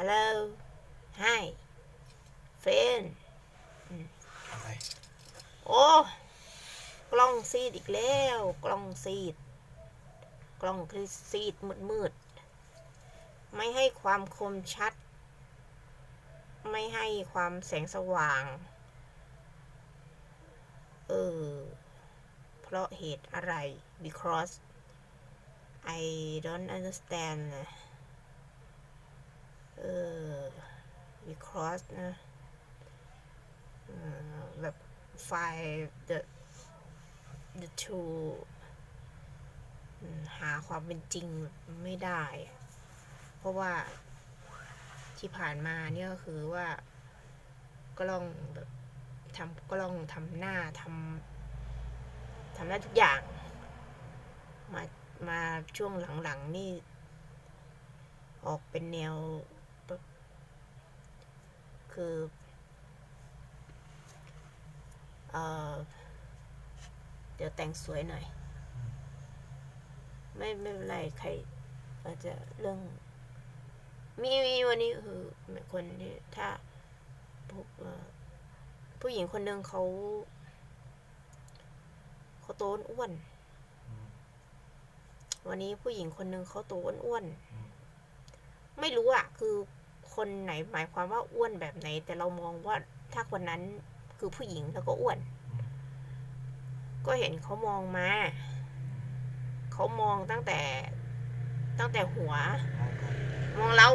hello hi friend อะไรโอ้กล้องซีดอีกแล้ว กล้องซีด กล้องคือซีดมืดมืดๆไม่ให้ความคมชัด ไม่ให้ความแสงสว่าง เออ เพราะเหตุอะไร because I don't understand นะ เออ because นะแบบ find the the true หาความเป็นจริงไม่ได้ เพราะว่าที่ผ่านมาเนี่ยก็คือว่ากล้องแบบทำกล้องทำหน้าทำทำได้าทุกอย่าง มามาช่วงหลังๆนี่ ออกเป็นแนว คือเอ่อเดี๋ยวแต่งสวยหน่อย ไม่ไม่เป็นไรใครอาจจะเรื่อง มีมีวันนี้คือคนที่ถ้าผู้เอ่อผู้หญิงคนหนึ่งเขาเขาโตนอ้วนวันนี้ผู้หญิงคนหนึ่งเขาโตนอ้วนๆไม่รู้อะคือ คนไหนหมายความว่าอ้วนแบบไหน แต่เรามองว่าถ้าคนนั้นคือผู้หญิงแล้วก็อ้วน ก็เห็นเขามองมาเขามองตั้งแต่ตั้งแต่หัว มองใครมองเรา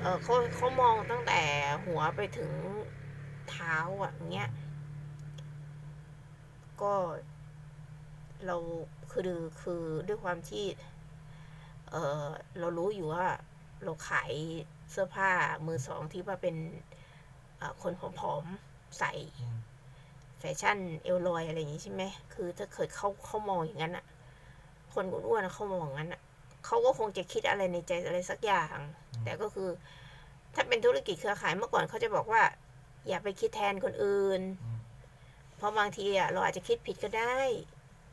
เออเขาเขามองตั้งแต่หัวไปถึงเท้าอะอย่างเงี้ยก็เราคือคือด้วยความที่ เออเรารู้อยู่ว่า เราขายเสื้อผ้ามือสองที่ว่าเป็นเอ่อคนผอมๆใส่อืมแฟชั่นเอลลอยอะไรอย่างนี้ใช่ไหมคือถ้าเกิดเขาเขามองอย่างนั้นอะคนอ้วนๆเขามองอย่างนั้นอะเขาก็คงจะคิดอะไรในใจอะไรสักอย่าง แต่ก็คือ ถ้าเป็นธุรกิจเครือข่ายเมื่อก่อนเขาจะบอกว่า อย่าไปคิดแทนคนอื่นอืมเพราะบางทีอะเราอาจจะคิดผิดก็ได้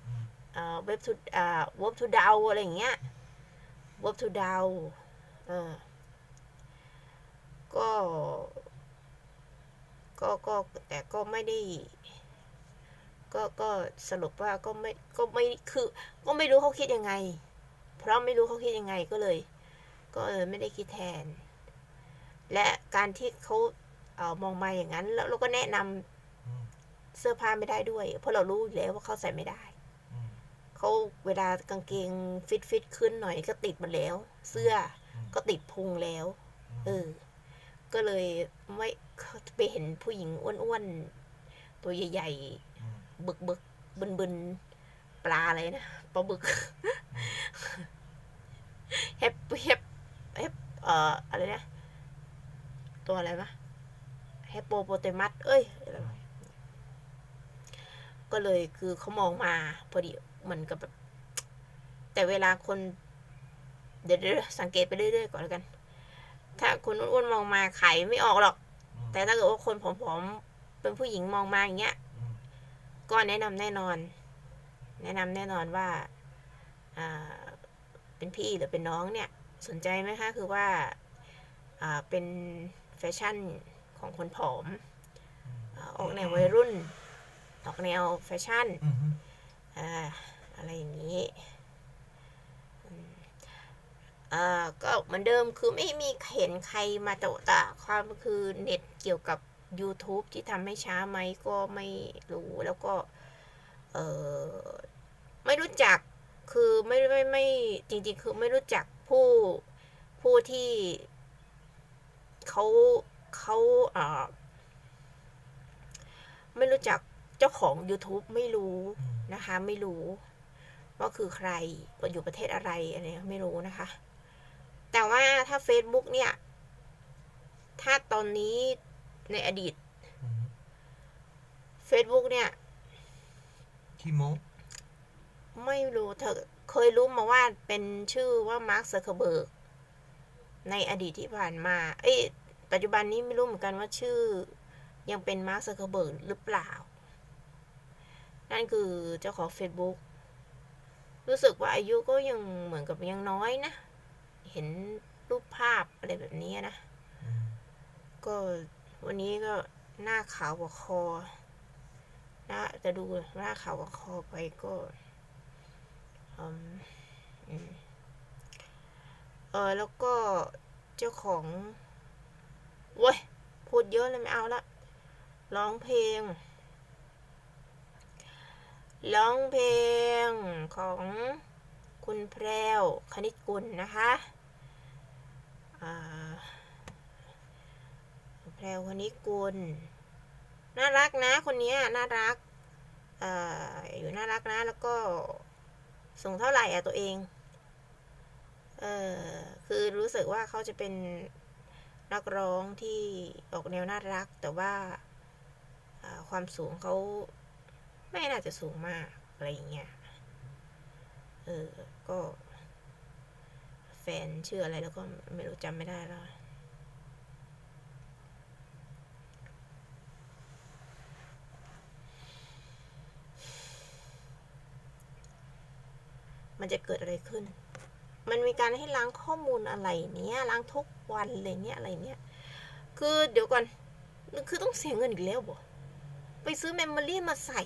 อืมเอ่อเว็บทูเอ่อเว็บทูดาวอะไรอย่างเงี้ยเว็บทูดาวเออ ก็ ก็ก็แต่ก็ไม่ได้ ก็ก็สรุปว่าก็ไม่ก็ไม่คือ ก็ไม่รู้เขาคิดยังไง เพราะไม่รู้เขาคิดยังไงก็เลย ก็เออไม่ได้คิดแทน และการที่เขาเอ่อมองมาอย่างนั้น แล้วเราก็แนะนำอืมเสื้อผ้าไม่ได้ด้วย เพราะเรารู้อยู่แล้วว่าเขาใส่ไม่ได้อืมเขาเวลากางเกงฟิตฟิตขึ้นหน่อยก็ติดหมาแล้ว เสื้อ ก็ติดพุงแล้ว เออ ก็เลยไม่ไปเห็นผู้หญิงอ้วนๆ ตัวใหญ่อืมๆบึกบึกบึนบึนๆปลาอะไรนะปลาบึกเฮปเฮปเฮปเอ่ออะไรนะ ตัวอะไรวะเฮปโปโปเตมัสเอ้ยอะไรวะก็เลยคือเขามองมา พอดีเหมือนกับแบบแต่เวลาคน เดี๋ยวเดี๋ยวสังเกตไปเรื่อยๆก่อนแล้วกัน ถ้าคนอ้วนๆมองมาขายไม่ออกหรอกอืมแต่ถ้าเกิดว่าคนผอมๆเป็นผู้หญิงมองมาอย่างเงี้ยอืมก็แนะนำแน่นอน แนะนำแน่นอนว่าอ่าเป็นพี่หรือเป็นน้องเนี่ย สนใจไหมคะคือว่าอ่าเป็นแฟชั่นของคนผอมอ่าออกแนววัยรุ่น ออกแนวแฟชั่นอืมอ่า อะไรอย่างนี้อืม อ่าก็เหมือนเดิมคือไม่มีเห็นใครมาโตะตะความคือเน็ตเกี่ยวกับ YouTube ที่ทำให้ช้าไหมก็ไม่รู้แล้วก็ เออไม่รู้จักคือไม่ไม่ไม่จริง ๆ คือไม่รู้จักผู้ผู้ที่เขาเขาอ่าไม่รู้จักเจ้าของ YouTube ไม่รู้นะคะ ไม่รู้ว่าคือใครอยู่ประเทศอะไรอะไรไม่รู้นะคะ แต่ว่าถ้า Facebook เนี่ย ถ้าตอนนี้ในอดีตอืม Facebook เนี่ยขี้โม้ไม่รู้เธอเคยรู้มาว่าเป็นชื่อว่ามาร์ค z ซ c เคเบิร์กในอดีตที่ผ่านมา เอ้ยปัจจุบันนี้ไม่รู้เหมือนกันว่าชื่อ ยังเป็นมาร์ค z ซ c เคเบิร์กหรือเปล่า นั่นคือเจ้าของ Facebook รู้สึกว่าอายุก็ยังเหมือนกับยังน้อยนะ เห็นรูปภาพอะไรแบบนี้นะอืมก็วันนี้ก็หน้าขาวกว่าคอหน้าจะดูหน้าขาวกว่าคอไปก็อืมอืมเออแล้วก็เจ้าของเว้ยพูดเยอะเลยไม่เอาละร้องเพลงร้องเพลงของ คุณแพรวคณิตกุลนะคะแพรวคนนี้กุล น่ารักนะคนนี้น่ารักออยู่น่ารักนะแล้วก็สูงเท่าไหร่อะตัวเองเออคือรู้สึกว่าเขาจะเป็นนักร้องที่ออกแนวน่ารัก แต่ว่าอ่าความสูงเขาไม่น่าจะสูงมาก อะไรอย่างเงี้ย เออ ก็ แฟนชื่ออะไรแล้วก็ไม่รู้จำไม่ได้แล้วมันจะเกิดอะไรขึ้น มันมีการให้ล้างข้อมูลอะไรเนี้ยล้างทุกวันเลยเนี่ยอะไรเนี่ยคือเดี๋ยวก่อน คือต้องเสียเงินอีกแล้วบ่ ไปซื้อเมมโมรี่มาใส่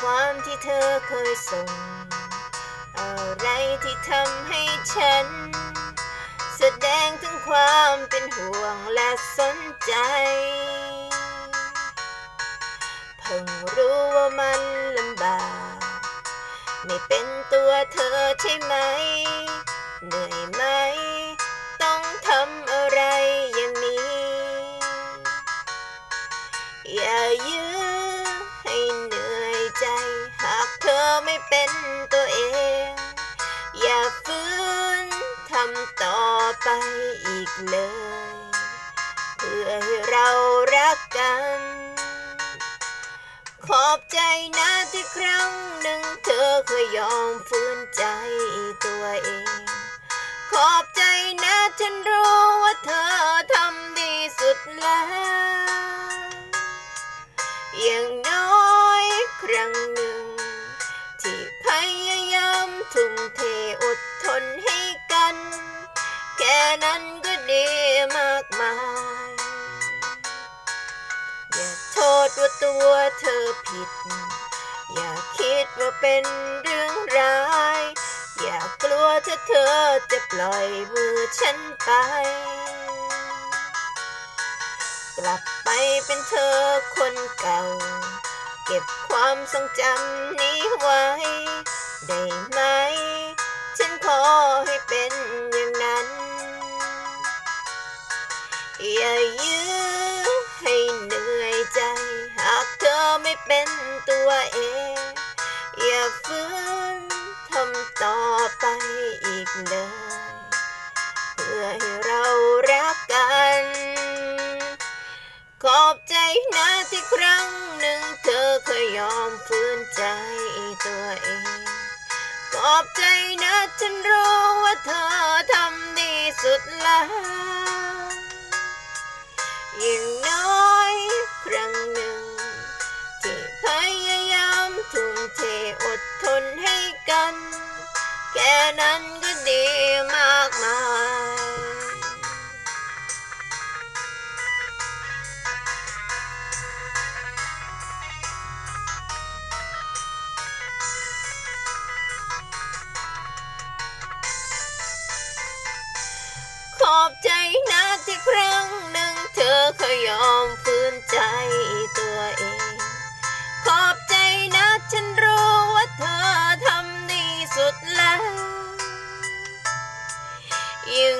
ความที่เธอเคยส่ง อะไรที่ทำให้ฉัน แสดงถึงความเป็นห่วงและสนใจ เพิ่งรู้ว่ามันลำบาก ไม่เป็นตัวเธอใช่ไหม เหนื่อยำต่อไปอีกเลย เพื่อให้เรารักกัน ขอบใจนะที่ครั้งหนึ่งเธอเคยยอมฟื้นใจตัวเอง ขอบใจนะฉันรู้ว่าเธอทำดีสุดแล้ว ตัวเธอผิด อย่าคิดว่าเป็นเรื่องร้าย อย่ากลัวถ้าเธอจะปล่อยมือฉันไป กลับไปเป็นเธอคนเก่า เก็บความทรงจำนี้ไว้ ได้ไหม ฉันขอให้เป็นอย่างนั้นอย่ ตัวเองอย่าฟื้นทำต่อไปอีกเลย เพื่อให้เรารักกัน ขอบใจนะที่ครั้งหนึ่งเธอเคยยอมฟื้นใจตัวเอง ขอบใจนะฉันรู้ว่าเธอทำดีสุดแล้ว อบใจนะที่ครั้งหนึ่งเธอเคยยอมฟื้นใจตัวเอง ขอบใจนะฉันรู้ว่าเธอทำดีสุดแล้วยัง